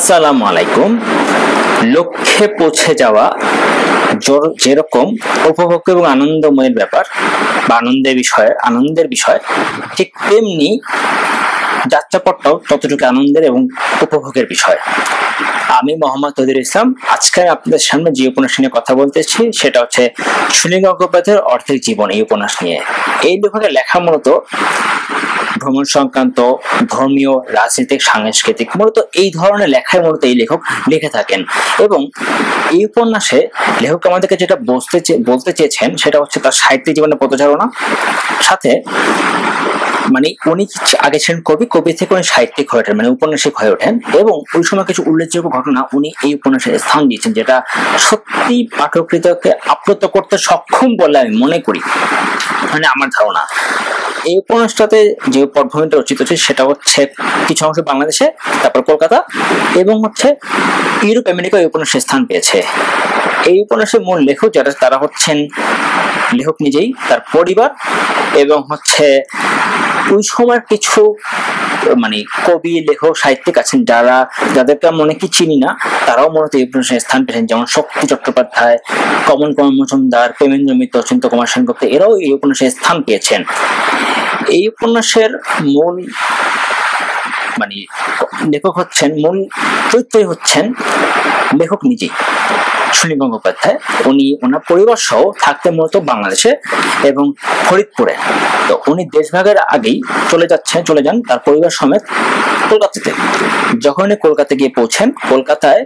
আসসালামু আলাইকুম। লক্ষ্যে পৌঁছে যাওয়া জোর- যেরকম উপভোগ্য এবং আনন্দময়ের ব্যাপার বা আনন্দের বিষয় আনন্দের বিষয়, ঠিক তেমনি যাত্রাপথটাও ততটুকু আনন্দের এবং উপভোগের বিষয়। আমি মোহাম্মদ তদির ইসলাম, আজকে আপনাদের সামনে যে উপন্যাস নিয়ে কথা বলতেছি সেটা হচ্ছে সুনীল গঙ্গোপাধ্যায়ের অর্ধেক জীবন এই উপন্যাস নিয়ে। এই লেখকের লেখা মূলত ভ্রমণ সংক্রান্ত ধর্মীয়, রাজনৈতিক, সাংস্কৃতিক, মূলত এই ধরনের লেখায় মূলত এই লেখক লিখে থাকেন। এবং এই উপন্যাসে লেখক আমাদেরকে যেটা বলতে বলতে চেয়েছেন সেটা হচ্ছে তার সাহিত্যিক জীবনের পদচারণা। সাথে মানে উনি আগে ছিলেন কবি কবি থেকে উনি সাহিত্যিক হয়ে ওঠেন মানে উপন্যাসিক হয়ে ওঠেন। এবং ওই সময় কিছু উল্লেখযোগ্য ঘটনা উনি এই উপন্যাসে স্থান দিয়েছেন, যেটা সত্যি পাঠকৃতকে আপ্লুত করতে সক্ষম বলে আমি মনে করি। মানে আমার ধারণা। এই উপন্যাসটাতে যে পটভূমিটা রচিত হচ্ছে সেটা হচ্ছে কিছু অংশ বাংলাদেশে, তারপর কলকাতা, এবং হচ্ছে ইউরোপ, আমেরিকা এই উপন্যাসে স্থান পেয়েছে। এই উপন্যাসের মূল লেখক যারা, তারা হচ্ছেন লেখক নিজেই, তার পরিবার, এবং হচ্ছে ওই সময়ের কিছু মানে কবি, লেখক, সাহিত্যিক আছেন যারা, যাদেরকে আমি অনেকে চিনি না, তারাও মূলত এই উপন্যাসে স্থান পেয়েছেন। যেমন শক্তি চট্টোপাধ্যায়, কমল কুমার মজুমদার, প্রেমেন্দ্র মিত্র অচিন্ত কুমার সেনগুপ্ত, এরাও এই উপন্যাসে স্থান পেয়েছেন। এই উপন্যাসের মূল মানে লেখক হচ্ছেন, মূল চরিত্রই হচ্ছেন লেখক নিজেই। গঙ্গোপাধ্যায়, উনি ওনার পরিবার সহ থাকতেন মূলত বাংলাদেশে এবং ফরিদপুরে। তো উনি দেশভাগের আগেই চলে যাচ্ছেন, চলে যান তার পরিবার সমেত কলকাতাতে। যখন উনি কলকাতা গিয়ে পৌঁছেন, কলকাতায়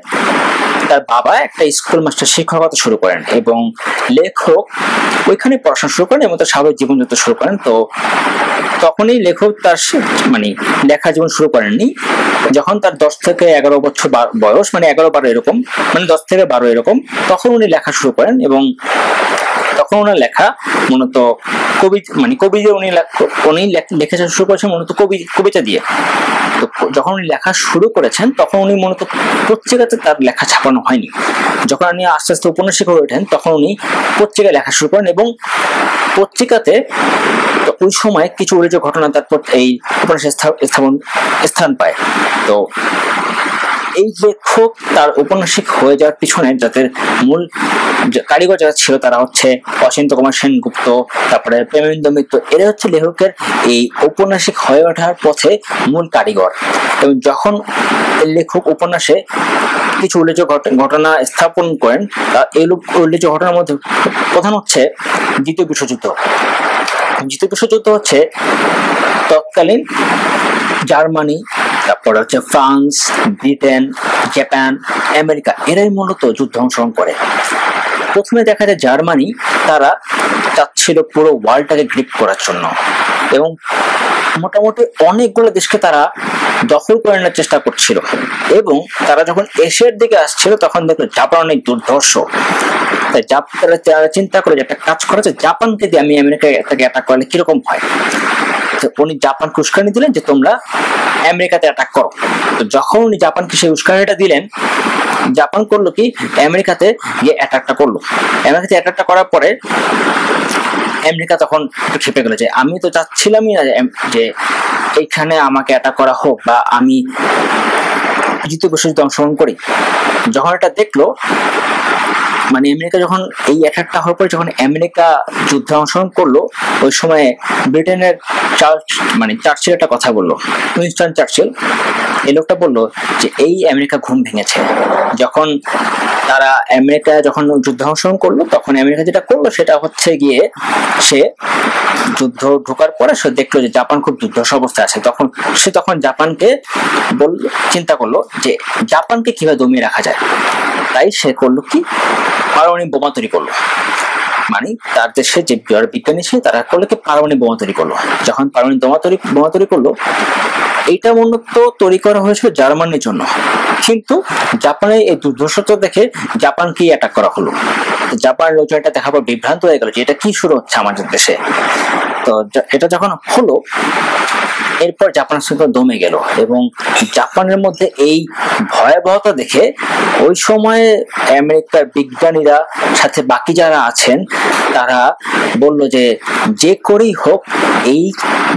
তার বাবা একটা স্কুল মাস্টার শিক্ষকতা শুরু করেন এবং লেখক ওইখানে পড়াশোনা শুরু করেন এবং তার স্বাভাবিক জীবনযাত্রা শুরু করেন। তো তখনই লেখক তার মানে লেখা জীবন শুরু করেননি। যখন তার দশ থেকে এগারো বছর বয়স মানে এগারো বারো এরকম মানে দশ থেকে বারো এরকম, তখন উনি লেখা শুরু করেন এবং তখন ওনার লেখা, মূলত কবি মানে কবি যে উনি উনি লেখা শুরু করেছেন মূলত কবি, কবিতা দিয়ে। তো যখন উনি লেখা শুরু করেছেন, তখন উনি মূলত পত্রিকাতে তার লেখা ছাপানো হয়নি। যখন উনি আস্তে আস্তে উপন্যাসিক হয়ে ওঠেন, তখন উনি পত্রিকায় লেখা শুরু করেন এবং পত্রিকাতে ওই সময় কিছু উল্লেখযোগ্য ঘটনা তারপর এই উপন্যাসে স্থাপন, স্থান পায়। তো এই লেখক তার উপন্যাসিক হয়ে যাওয়ার পিছনে যাদের মূল কারিগর যারা ছিল তারা হচ্ছে অসিন্ত কুমার সেনগুপ্ত, তারপরে প্রেমেন্দ্র মিত্র, এরা হচ্ছে লেখকের এই ঔপন্যাসিক হয়ে ওঠার পথে মূল কারিগর। এবং যখন লেখক উপন্যাসে কিছু উল্লেখযোগ্য ঘট- ঘটনা স্থাপন করেন, তা এই উল্লেখযোগ্য ঘটনার মধ্যে প্রধান হচ্ছে দ্বিতীয় বিশ্বযুদ্ধ। দ্বিতীয় বিশ্বযুদ্ধ হচ্ছে তৎকালীন জার্মানি তারপর হচ্ছে ফ্রান্স, ব্রিটেন, জাপান, আমেরিকা, এরাই মূলত যুদ্ধ অংশগ্রহণ করে। প্রথমে দেখা যায় জার্মানি, তারা চাচ্ছিল পুরো ওয়ার্ল্ডটাকে গ্রিপ করার জন্য এবং মোটামুটি অনেকগুলো দেশকে তারা দখল করে নেওয়ার চেষ্টা করছিল এবং তারা যখন এশিয়ার দিকে আসছিল, তখন দেখল জাপান অনেক দুর্ধর্ষ। তাই জাপ তারা চিন্তা করে যে একটা কাজ করা যায় জাপানকে দিয়ে আমি আমেরিকায় তাকে অ্যাটাক করলে কীরকম হয়? উনি জাপানকে উস্কানি দিলেন যে তোমরা আমেরিকাতে অ্যাটাক করো। তো যখন উনি জাপানকে সেই উস্কানিটা দিলেন, জাপান করল কি? আমেরিকাতে গিয়ে অ্যাটাকটা করল। আমেরিকাতে অ্যাটাকটা করার পরে আমেরিকা তখন একটু খেপে গেল যে, আমি তো চাচ্ছিলামই না যে- এইখানে আমাকে অ্যাটাক করা হোক বা আমি দ্বিতীয় বিশ্বযুদ্ধে অংশগ্রহণ করি। যখন এটা দেখল মানে আমেরিকা যখন এই অ্যাটাকটা হওয়ার পরে যখন আমেরিকা যুদ্ধে অংশগ্রহণ করল, ওই সময় ব্রিটেনের চার্চ মানে চার্চিল একটা কথা বলল, উইনস্টন চার্চিল। এই লোকটা বলল যে, এই আমেরিকা ঘুম ভেঙেছে। যখন তারা আমেরিকা যখন যুদ্ধ অংশগ্রহণ করল, তখন আমেরিকা যেটা করল, সেটা হচ্ছে গিয়ে সে যুদ্ধ ঢোকার পরে সে দেখল যে, জাপান খুব যুদ্ধ অবস্থায় আছে। তখন, সে তখন জাপানকে বল, চিন্তা করল যে, জাপানকে কীভাবে দমিয়ে রাখা যায়? তাই সে করল কি? পারমাণবিক বোমা তৈরি করল। মানে তার দেশে যে বিজ্ঞানী ছিল তারা করল কি? পারমাণবিক বোমা তৈরি করল। যখন পারমাণবিক বোমা তৈরি বোমা তৈরি করল, এইটা মূলত তৈরি করা হয়েছিল জার্মানির জন্য। কিন্তু জাপানের এই দুর্ধর্ষতা দেখে জাপানকেই অ্যাটাক করা হলো। জাপানের লোকজন এটা দেখার পর বিভ্রান্ত হয়ে গেল যে এটা কি শুরু হচ্ছে আমাদের দেশে। তো এটা যখন হলো এরপর জাপানের সঙ্গে দমে গেল এবং জাপানের মধ্যে এই ভয়াবহতা দেখে ওই সময়ে আমেরিকার বিজ্ঞানীরা, সাথে বাকি যারা আছেন, তারা বলল যে যে করেই হোক এই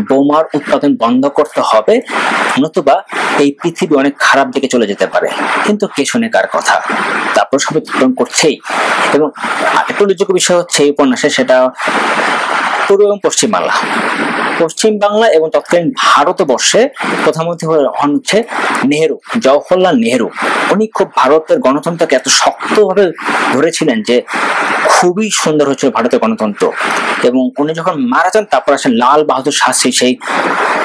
বোমার উৎপাদন বন্ধ করতে হবে, নতুবা এই পৃথিবী অনেক খারাপ দিকে চলে যেতে পারে। কিন্তু কে শুনে কার কথা? তারপর সবাই করছেই। এবং আরেকটা উল্লেখযোগ্য বিষয় হচ্ছে এই উপন্যাসে সেটা পূর্ব এবং পশ্চিম বাংলা। পশ্চিম বাংলা এবং তৎকালীন ভারতবর্ষে প্রধানমন্ত্রী হন হচ্ছে নেহেরু, জওহরলাল নেহেরু। উনি খুব ভারতের গণতন্ত্রকে এত শক্তভাবে ধরেছিলেন যে খুবই সুন্দর হচ্ছিল ভারতের গণতন্ত্র। এবং উনি যখন মারা যান, তারপর আসেন লাল বাহাদুর শাস্ত্রী সেই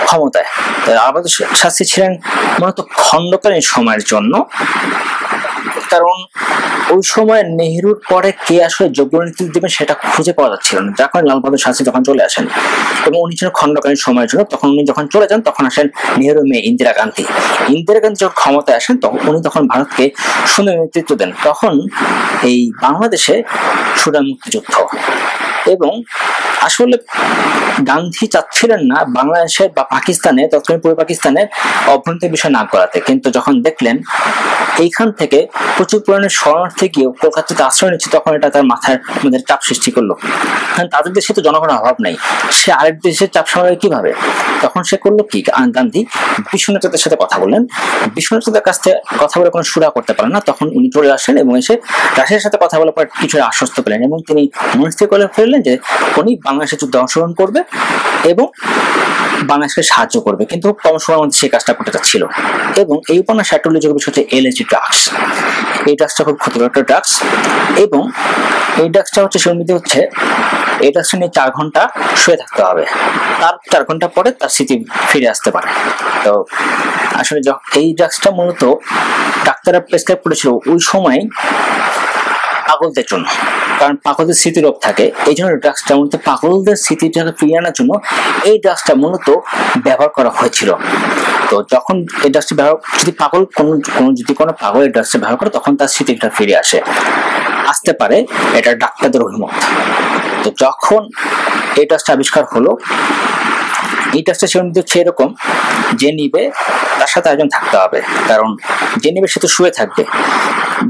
ক্ষমতায়। লাল বাহাদুর শাস্ত্রী ছিলেন মূলত খণ্ডকালীন সময়ের জন্য। কারণ ওই সময় নেহরুর পরে কে আসলে যোগ্য নেতৃত্ব দেবেন সেটা খুঁজে পাওয়া যাচ্ছিল না। যখন লাল বাহাদুর শাস্ত্রী যখন চলে আসেন এবং উনি ছিলেন খণ্ডকালীন সময়ের জন্য তখন উনি যখন চলে যান, তখন আসেন নেহরু মেয়ে ইন্দিরা গান্ধী। ইন্দিরা গান্ধী যখন ক্ষমতায় আসেন, তখন উনি তখন ভারতকে সুন্দর নেতৃত্ব দেন। তখন এই বাংলাদেশে সুরান মুক্তিযুদ্ধ এবং আসলে গান্ধী চাচ্ছিলেন না বাংলাদেশের বা পাকিস্তানে তৎকালীন পূর্ব পাকিস্তানের অভ্যন্তরীণ বিষয় না করাতে। কিন্তু যখন দেখলেন এইখান থেকে প্রচুর পরিমাণে শরণার্থী গিয়ে কলকাতাতে আশ্রয় নিচ্ছে, তখন এটা তার মাথার মধ্যে চাপ সৃষ্টি করল। কারণ তাদের দেশে তো জনগণের অভাব নাই। সে আরেক দেশের চাপ সামলাবে কীভাবে? তখন সে করল কি? গান্ধী বিশ্বনাথের সাথে কথা বললেন। বিশ্বনাথের কাছ থেকে কথা বলে কোনো সুরা করতে পারেন না। তখন উনি চলে আসেন এবং এসে রাশিয়ার সাথে কথা বলার পর কিছু আশ্বস্ত পেলেন এবং তিনি মনস্থির করে ফেললেন যে উনি বাংলাদেশের যুদ্ধে অংশগ্রহণ করবে। এবং বাংলাদেশকে সাহায্য করবে। কিন্তু কম সময়ের মধ্যে সেই কাজটা করতে চাচ্ছিল এবং এই উপন্যাসে উল্লেখযোগ্য বিষয় হচ্ছে এলএসি ড্রাগস এই ড্রাগসটা খুব ক্ষতিকর একটা ড্রাগস এবং এই ড্রাগসটা হচ্ছে সুবিধা হচ্ছে, এই ড্রাগসটা নিয়ে চার ঘণ্টা শুয়ে থাকতে হবে। তার চার ঘণ্টা পরে তার স্মৃতি ফিরে আসতে পারে। তো আসলে এই ড্রাগসটা মূলত ডাক্তাররা প্রেসক্রাইব করেছিল ওই সময় পাগলদের জন্য। কারণ পাগলদের স্মৃতিরোগ থাকে, এই জন্য ড্রাগসটা মূলত পাগলদের স্মৃতিটাকে ফিরিয়ে আনার জন্য এই ড্রাগসটা মূলত ব্যবহার করা হয়েছিল। তো যখন এই ড্রাগসটা ব্যবহার, যদি পাগল কোনো কোনো, যদি কোনো পাগল এই ড্রাগসটা ব্যবহার করে, তখন তার স্মৃতিটা ফিরে আসে। আসতে পারে, এটা ডাক্তারদের অভিমত। তো যখন এই ড্রাগসটা আবিষ্কার হলো এই টাস্কটা সে হচ্ছে এরকম, যে নিবে তার সাথে একজন থাকতে হবে। কারণ যে নিবে সে তো শুয়ে থাকবে।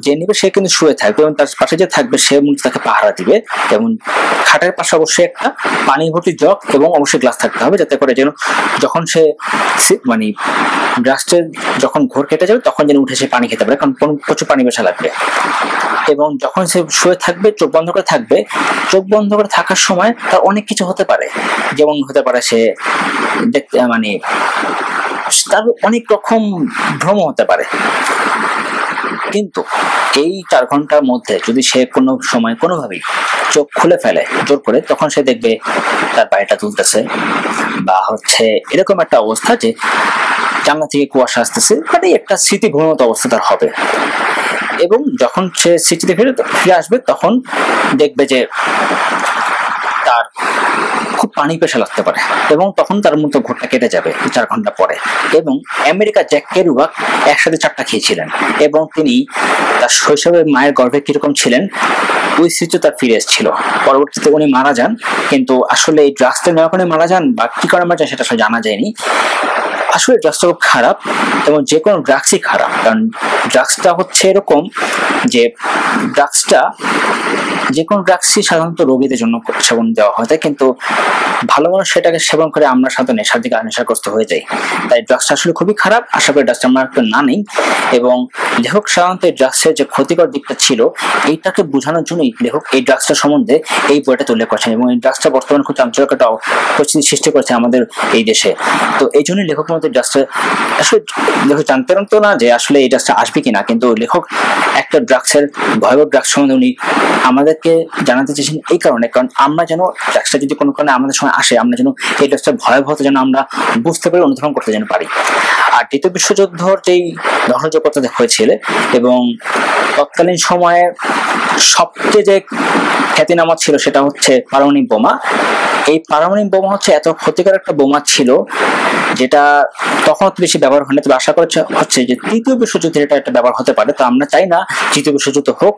যে নিবে সে কিন্তু শুয়ে থাকবে এবং তার পাশে যে থাকবে সে তাকে পাহারা দিবে। এবং খাটের পাশে অবশ্যই একটা পানি ভর্তি জগ এবং অবশ্যই গ্লাস থাকতে হবে যাতে করে যেন যখন সে মানে ব্রাস্টের যখন ঘোর কেটে যাবে তখন যেন উঠে সে পানি খেতে পারে। কারণ প্রচুর পানি বেশা লাগবে। এবং যখন সে শুয়ে থাকবে, চোখ বন্ধ করে থাকবে, চোখ বন্ধ করে থাকার সময় তার অনেক কিছু হতে পারে। যেমন হতে পারে সে দেখতে মানে তার অনেক রকম ভ্রম হতে পারে। কিন্তু এই চার ঘণ্টার মধ্যে যদি সে কোনো সময় কোনোভাবেই চোখ খুলে ফেলে জোর করে, তখন সে দেখবে তার বাড়িটা তুলতেছে বা হচ্ছে এরকম একটা অবস্থা যে জানলা থেকে কুয়াশা আসতেছে মানে একটা স্মৃতি ভ্রমত অবস্থা তার হবে। এবং যখন সে স্মৃতিতে ফিরে ফিরে আসবে, তখন দেখবে যে তার খুব পানি পেশা লাগতে পারে এবং তখন তার মতো ঘোরটা কেটে যাবে চার ঘণ্টা পরে। এবং আমেরিকা জ্যাক কেরুবাক একসাথে চারটা খেয়েছিলেন এবং তিনি তার শৈশবে মায়ের গর্ভে কীরকম ছিলেন, ওই স্মৃতি তার ফিরে এসেছিল। পরবর্তীতে উনি মারা যান, কিন্তু আসলে এই ড্রাগসটা কারণে মারা যান বা কি কারণে মারা যান সেটা জানা যায়নি। আসলে ড্রাগসটা খুব খারাপ এবং যে কোনো ড্রাগসই খারাপ। কারণ ড্রাগসটা হচ্ছে এরকম যে ড্রাগসটা যে কোনো ড্রাগসই সাধারণত রোগীদের জন্য সেবন দেওয়া হয় কিন্তু ভালো মানুষ সেটাকে সেবন করে আমরা সাধারণত নেশার দিকে নেশাগ্রস্ত হয়ে যাই। তাই ড্রাগসটা আসলে খুবই খারাপ, আশা করি ড্রাগসটা আমরা একটু না নেই। এবং লেখক সাধারণত এই ড্রাগসের যে ক্ষতিকর দিকটা ছিল, এইটাকে বোঝানোর জন্যই লেখক এই ড্রাগসটা সম্বন্ধে এই বইটা উল্লেখ করছেন এবং এই ড্রাগসটা বর্তমানে খুব চাঞ্চল্যকর পরিস্থিতি সৃষ্টি করেছে আমাদের এই দেশে। তো এই জন্যই লেখক মধ্যে ড্রাগসটা আসলে লেখক জানতেন তো না যে আসলে এই ড্রাগসটা আসবে কিনা, কিন্তু লেখক একটা ড্রাগসের ভয়াবহ ড্রাগস সম্বন্ধে উনি আমাদেরকে জানাতে চেয়েছেন এই কারণে, কারণ আমরা যেন ট্যাক্সটা যদি কোনো কারণে আমাদের সময় আসে, আমরা যেন এই ড্রাগসটার ভয়াবহতা যেন আমরা বুঝতে পারি অনুধরণ করতে যেন পারি। আর দ্বিতীয় বিশ্বযুদ্ধর যেই ধ্বংসযোগ্যতা হয়েছিল এবং তৎকালীন সময়ে সবচেয়ে যে খ্যাতিনামা ছিল সেটা হচ্ছে পারমাণবিক বোমা। এই পারমাণবিক বোমা হচ্ছে এত ক্ষতিকর একটা বোমা ছিল যেটা তখন বেশি ব্যবহার হয়নি। তবে আশা করছে হচ্ছে যে তৃতীয় বিশ্বযুদ্ধে এটা একটা ব্যবহার হতে পারে। তো আমরা চাই না তৃতীয় বিশ্বযুদ্ধ হোক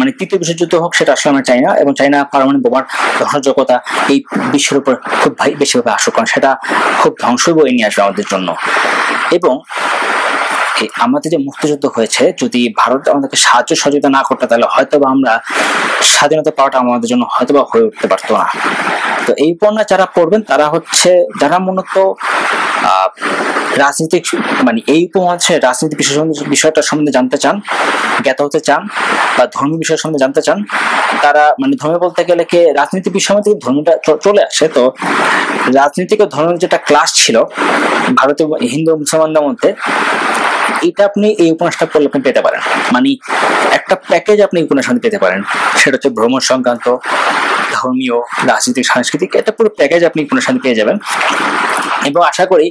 মানে তৃতীয় বিশ্বযুদ্ধ হোক সেটা আসলে আমরা চাই না এবং চাই না পারমাণবিক বোমার ধ্বংসযোগ্যতা এই বিশ্বের উপর খুব বেশিভাবে আসুক। কারণ সেটা খুব ধ্বংসই বয়ে নিয়ে আসবে আমাদের জন্য। এবং আমাদের যে মুক্তিযুদ্ধ হয়েছে, যদি ভারত আমাদেরকে সাহায্য সহযোগিতা না করতো, তাহলে হয়তো বা আমরা স্বাধীনতা পাওয়াটা আমাদের জন্য হয়তো বা হয়ে উঠতে পারতো না। তো এই উপন্যাস যারা পড়বেন, তারা হচ্ছে, যারা মূলত রাজনীতিক মানে এই উপন্যাসের রাজনীতি বিষয় বিষয়টা সম্বন্ধে জানতে চান, জ্ঞাত হতে চান, বা ধর্মীয় বিষয় সম্বন্ধে জানতে চান, তারা মানে ধর্ম বলতে গেলে কি রাজনীতি বিষয় থেকে ধর্মটা চলে আসে। তো রাজনীতিক ও ধর্মের যেটা ক্লাস ছিল, ভারতীয়, হিন্দু মুসলমানদের মধ্যে এটা আপনি এই উপন্যাসটা পড়লে আপনি পেতে পারেন। মানে একটা প্যাকেজ আপনি উপন্যাস পেতে পারেন। সেটা হচ্ছে ভ্রমণ সংক্রান্ত, ধর্মীয়, রাজনৈতিক, সাংস্কৃতিক একটা পুরো প্যাকেজ আপনি উপন্যাস পেয়ে যাবেন। এবং আশা করি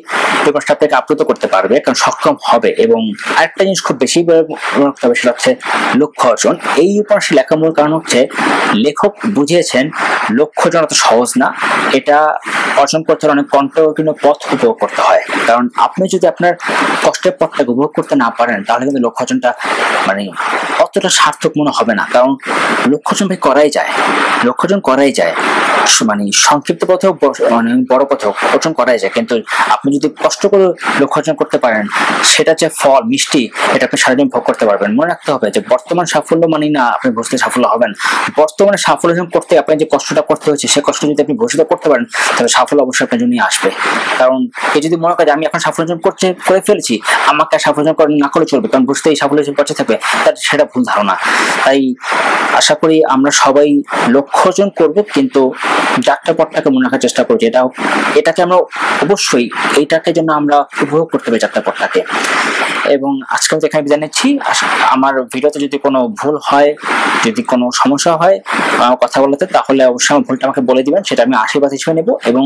এই আপনাকে আপ্লুত করতে পারবে, কারণ সক্ষম হবে। এবং আরেকটা জিনিস খুব বেশি হবে, সেটা হচ্ছে লক্ষ্য অর্জন। এই উপন্যাসে লেখা মূল কারণ হচ্ছে লেখক বুঝিয়েছেন, লক্ষ্য অর্জন সহজ না, এটা অর্জন করতে হলে অনেক কণ্ঠকীর্ণ পথ উপভোগ করতে হয়। কারণ আপনি যদি আপনার কষ্টের পথটাকে উপভোগ করতে না পারেন, তাহলে কিন্তু লক্ষ্য অর্জনটা মানে অতটা সার্থক মনে হবে না। কারণ লক্ষ্য অর্জন করাই যায়, লক্ষ্য অর্জন করাই যায়। মানে সংক্ষিপ্ত পথেও মানে বড় পথেও অর্জন করাই যায়। কিন্তু আপনি যদি কষ্ট করে লক্ষ্য অর্জন করতে পারেন, সেটা যে ফল, মিষ্টি, এটা আপনি সারাদিন ভোগ করতে পারবেন। মনে রাখতে হবে যে বর্তমান সাফল্য মানে না আপনি ভবিষ্যতে সাফল্য হবেন। বর্তমানে সাফল্য অর্জন করতে আপনার যে কষ্টটা করতে হয়েছে সে কষ্ট যদি আপনি ভবিষ্যতে করতে পারেন, তাহলে সাফল্য অবশ্যই আপনার জন্যই আসবে। কারণ এ যদি মনে করে আমি এখন সাফল্য অর্জন করে ফেলেছি, আমাকে আর সাফল্য অর্জন না করে চলবে, কারণ বুঝতে এই সাফল্য অর্জন করতে থাকবে তাহলে সেটা ভুল ধারণা। তাই আশা করি আমরা সবাই লক্ষ্য অর্জন করব, কিন্তু যাত্রা পথটাকে মনে রাখার চেষ্টা করছি এটাও, এটাকে আমরা অবশ্যই এইটাকে জন্য আমরা উপভোগ করতে হবে যাত্রা পথটাকে এবং আজকে আমি এখানে নিচ্ছি আমার ভিডিওতে যদি কোনো ভুল হয়, যদি কোনো সমস্যা হয় কথা বলতে, তাহলে অবশ্যই আমার ভুলটা আমাকে বলে দিবেন, সেটা আমি আশীর্বাদ হিসেবে নেব এবং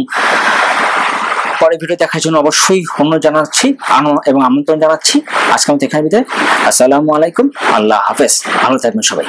পরে ভিডিও দেখার জন্য অবশ্যই অনুরোধ জানাচ্ছি এবং আমন্ত্রণ জানাচ্ছি। আজকে আমি এখানে বিদায়, আসসালামু আলাইকুম, আল্লাহ হাফেজ। ভালো থাকবেন সবাই।